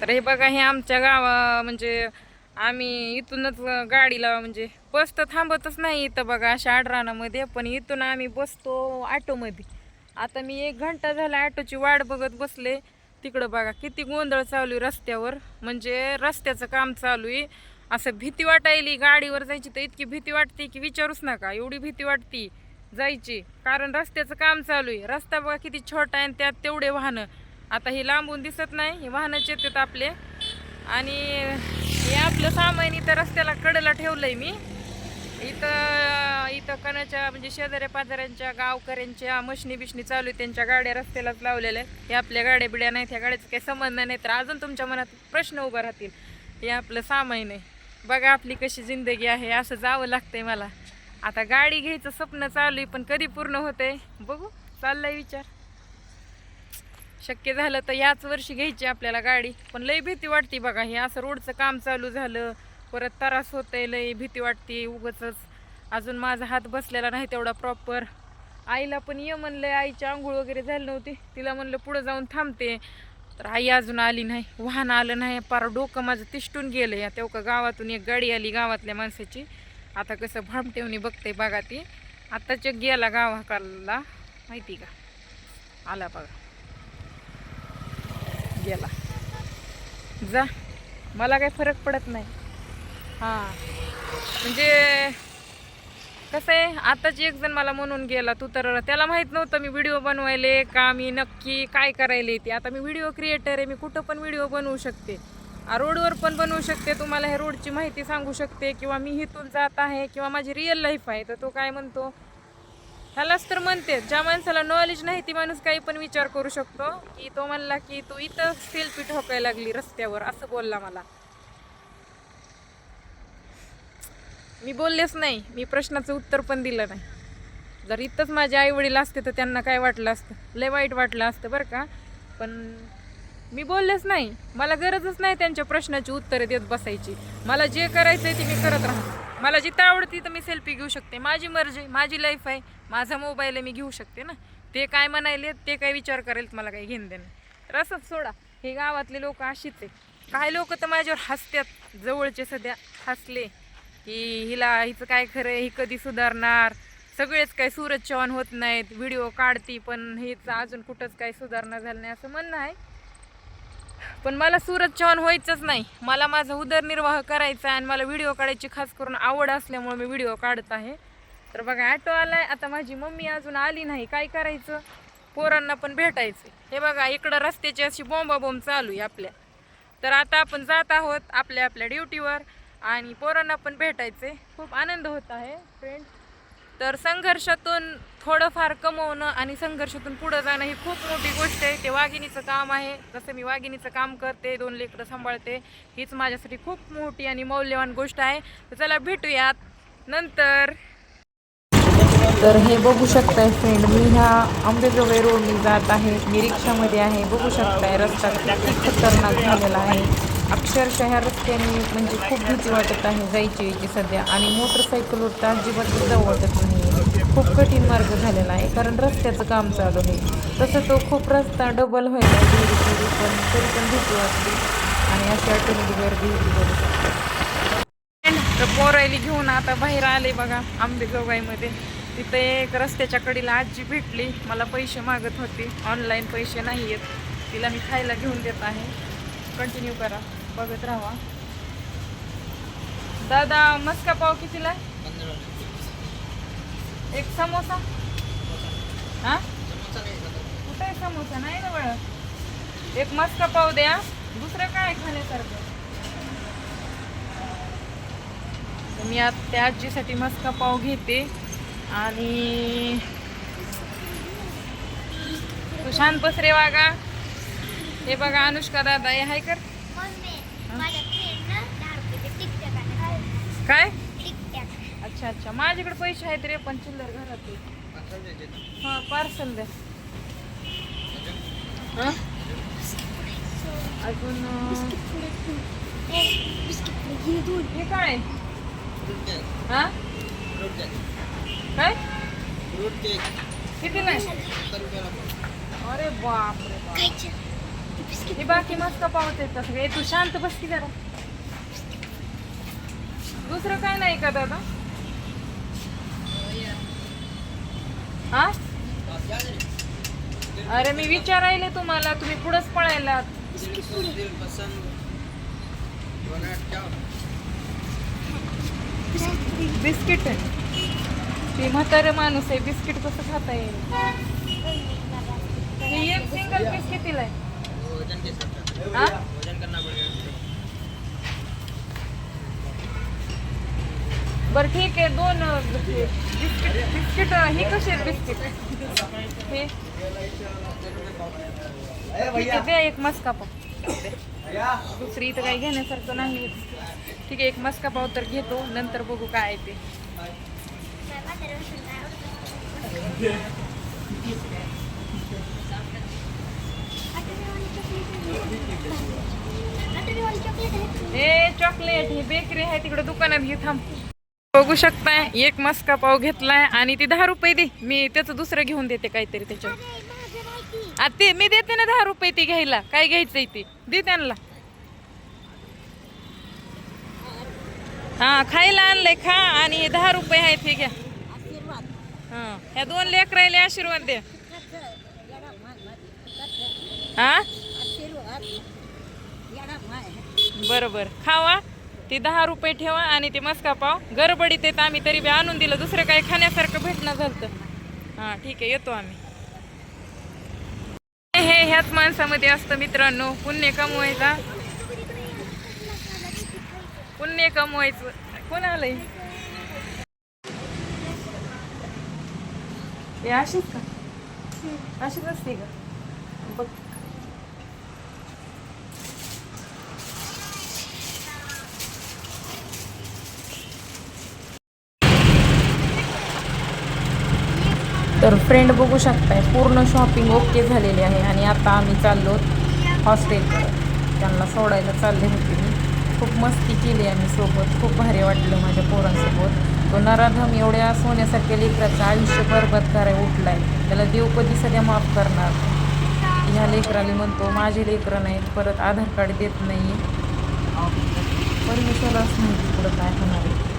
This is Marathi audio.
तर हे बघा हे आमच्या गावा म्हणजे आम्ही इथूनच गाडीला म्हणजे बस तर थांबतच नाही इथं बघा अशा आडरानामध्ये पण इथून आम्ही बसतो ऑटोमध्ये. आता मी एक घंटा झाला ऑटोची वाट बघत बसले. तिकडं बघा किती गोंधळ चालू आहे रस्त्यावर. म्हणजे रस्त्याचं काम चालू आहे. असं भीती वाटायली गाडीवर जायची तर इतकी भीती वाटते की विचारूच नका एवढी भीती वाटती जायची. कारण रस्त्याचं काम चालू आहे. रस्ता बघा किती छोटा आहे आणि त्यात तेवढे वाहनं. आता हे लांबून दिसत नाही हे वाहनाचे येतात आपले. आणि हे आपलं सामान इथं रस्त्याला कडेला ठेवलंय मी. इथं इथं कणाच्या म्हणजे शेजाऱ्या पाजाऱ्यांच्या गावकऱ्यांच्या मशनी बिशनी चालू आहे त्यांच्या गाड्या रस्त्यालाच लावलेल्या आहेत. हे आपल्या गाड्या बिड्या नाहीत ह्या गाड्याचं काही संबंध नाही तर अजून तुमच्या मनात प्रश्न उभा राहतील. हे आपलं सामान आहे. बघा आपली कशी जिंदगी आहे असं जावं लागतंय मला. आता गाडी घ्यायचं स्वप्न चालू आहे पण कधी पूर्ण होतंय? बघू चाललाय विचार. शक्य झालं तर याच वर्षी घ्यायची आपल्याला गाडी. पण लई भीती वाटते बघा हे असं रोडचं काम चालू झालं परत त्रास आहे लई भीती वाटते उगच अजून माझा हात बसलेला नाही तेवढा प्रॉपर आईला पण ये म्हणलं आईची आंघोळ वगैरे झाली नव्हती. तिला म्हणलं पुढं जाऊन थांबते. तर आई अजून आली नाही वाहन आलं नाही. पार डोकं माझं तिष्टून गेलं या तेव्हा गावातून एक गाडी आली गावातल्या माणसाची. आता कसं भामटेवणी बघते बघा ती. आत्ताच गेला गावाकडला. माहिती का? आला बघा. गेला. जा. मला काही फरक पडत नाही. हां. म्हणजे कसं आहे आताच एक जण मला म्हणून गेला तू तर त्याला माहीत नव्हतं मी व्हिडिओ बनवायले का मी नक्की काय करायला येते आता मी व्हिडिओ क्रिएटर आहे मी कुठं पण व्हिडिओ बनवू शकते. रोडवर पण बनवू शकते. तुम्हाला ह्या रोडची माहिती सांगू शकते किंवा मी इथून जात आहे किंवा माझी रिअल लाईफ आहे तर तो काय म्हणतो ह्यालाच तर म्हणते ज्या माणसाला नॉलेज नाही ती माणूस काही पण विचार करू शकतो. की तो म्हणला की तू इथं सेल्फी ठोकायला लागली रस्त्यावर असं बोलला मला. मी बोललेच नाही मी प्रश्नाचं उत्तर पण दिलं नाही. जर इथंच माझे आई वडील असते तर त्यांना काय वाटलं असतं? लय वाईट वाटलं असतं बरं का. पण मी बोललेच नाही. मला गरजच नाही त्यांच्या प्रश्नाची उत्तरं देत बसायची. मला जे करायचं आहे ते मी करत राहतो. मला जिथं आवडती तर मी सेल्फी घेऊ शकते. माझी मर्जी माझी लाईफ आहे. माझा मोबाईल आहे मी घेऊ शकते ना. ते काय म्हणायले ते काय विचार करेल मला काही घेणं देणं. तर असंच सोडा. हे गावातले लोक अशीच आहे. काही लोक तर माझ्यावर हसतात जवळचे सध्या हसले. की हिला हिचं काय खरं आहे, ही कधी सुधारणार? सगळेच काय सूरज चव्हाण होत नाहीत. व्हिडिओ काढती पण हेच अजून कुठंच काही सुधारणा झालं नाही. असं म्हणणं आहे. पण मला सूरज चव्हाण व्हायचंच नाही. मला माझा उदरनिर्वाह करायचा आणि मला व्हिडिओ काढायची खास करून आवड असल्यामुळे मी व्हिडिओ काढत आहे. तर बघा ॲटो आलाय. आता माझी मम्मी अजून आली नाही. काय करायचं? पोरांना पण भेटायचं हे बघा इकडं रस्त्याची अशी बोंबाबोंब चालू आहे आपल्या. तर आता आपण जात आहोत आपल्या आपल्या ड्युटीवर आणि पोरांना पण भेटायचे खूप आनंद होत आहे फ्रेंड तर संघर्षातून थोडंफार कमवणं आणि संघर्षातून पुढं जाणं ही खूप मोठी गोष्ट आहे. ते वाघिणीचं काम आहे. जसं मी वाघिणीचं काम करते दोन लेकरं सांभाळते हीच माझ्यासाठी खूप मोठी आणि मौल्यवान गोष्ट आहे. तर चला भेटूयात नंतर. तर हे बघू शकताय फ्रेंड मी ह्या आंबेजोगाई रोडने जात आहे. मी रिक्षामध्ये आहे. बघू शकताय रस्ता किती खतरनाक झालेला आहे. अक्षरशः ह्या रस्त्याने म्हणजे खूप भीती वाटत आहे जायची यायची सध्या. आणि मोटरसायकलवर तर अजिबात जाऊ वाटत नाही खूप कठीण मार्ग झालेला आहे कारण रस्त्याचं काम चालू आहे. तसं तो खूप रस्ता डबल व्हायला धीरे धीरे पण तरी पण भीती वाटते. आणि अशी ऑटोमॅटिक गर्दी होती बघू पोरायली घेऊन आता बाहेर आले बघा आंबेजोगाईमध्ये. तिथे एक रस्त्याच्या कडीला आजी भेटली. मला पैसे मागत होती. ऑनलाईन पैसे नाही आहेत तिला मी खायला घेऊन देत आहे. कंटिन्यू करा. बघत राहा दादा मस्का पाव कितीला एक समोसा? हा? कुठे आहे समोसा? नाही ना बळ. एक मस्का पाव द्या. दुसरं काय खाण्यासारखं? तर मी आता त्या आजीसाठी मस्का पाव घेते. आणि तू शांत बस रे वागा हे बघा अनुष्का दादा हे हाय कर काय? टिकटॅक अच्छा अच्छा. माझ्याकडे पैसे आहेत रे पण चिल्लर घरात. हा पार्सल द्या. हा? अजून हे काय? हा? काय? किती नाही? अरे बाप. रे बाप हे बाकी मस्त पावत येतात सगळे तू शांत बस की जरा. दुसरं काय नाही का दादा? हा? अरे मी विचारायले तुम्हाला तुम्ही पुढंच पळायला. बिस्किट ते म्हातारे माणूस आहे बिस्किट कसं खाता येईल? हे एक सिंगल पीस कितीला आहे? बरं ठीक आहे दोन हे, बिस्किट बिस्किट ही कशी आहेत बिस्किट? हे? ठीक आहे द्या एक मस्का पाव. दुसरी इथं काही घेण्यासारखं नाही ठीक आहे एक मस्का पाव तर घेतो नंतर बघू काय आहे ते. ए चॉकलेट ही बेकरी आहे तिकडे दुकानात घे थांब. बघू शकताय एक मस्का पाव घेतलाय आणि ती दहा रुपये दे. मी त्याचं दुसरं घेऊन देते काहीतरी त्याच्यावर. ते मी देते ना दहा रुपये ती घ्यायला. काय घ्यायचंय ते? दे त्यांना. हा खायला आणलंय खा आणि दहा रुपये आहेत हे घ्या. हा ह्या दोन लेकरायले आशीर्वाद दे हा बरं बरं खावा ते दहा रुपये ठेवा आणि ते मस्का पाव. गडबडीत येत आम्ही तरी बी आणून दिलं. दुसरं काही खाण्यासारखं भेटणं झालं हां ठीक आहे. येतो आम्ही. हे ह्याच माणसामध्ये असतं मित्रांनो. पुण्य कमवायचा. पुण्य कमवायचं. कोण आलंय हे अशीच का? अशीच असते का? बघ. तर फ्रेंड बघू शकताय. पूर्ण शॉपिंग ओके झालेली आहे. आणि आता आम्ही चाललो हॉस्टेलकडे त्यांना सोडायला चालले होते मी. खूप मस्ती केली आम्ही सोबत. खूप भारी वाटलं माझ्या पोरांसोबत. तो नराधम एवढ्या सोन्यासारख्या लेकराचं आयुष्य बरबाद करायला आहे त्याला देव कधी सध्या माफ करणार? ह्या लेकराला म्हणतो माझे लेकरं नाहीत परत आधार कार्ड देत नाही. परमेश्वराच माहिती पुढं काय होणार आहे?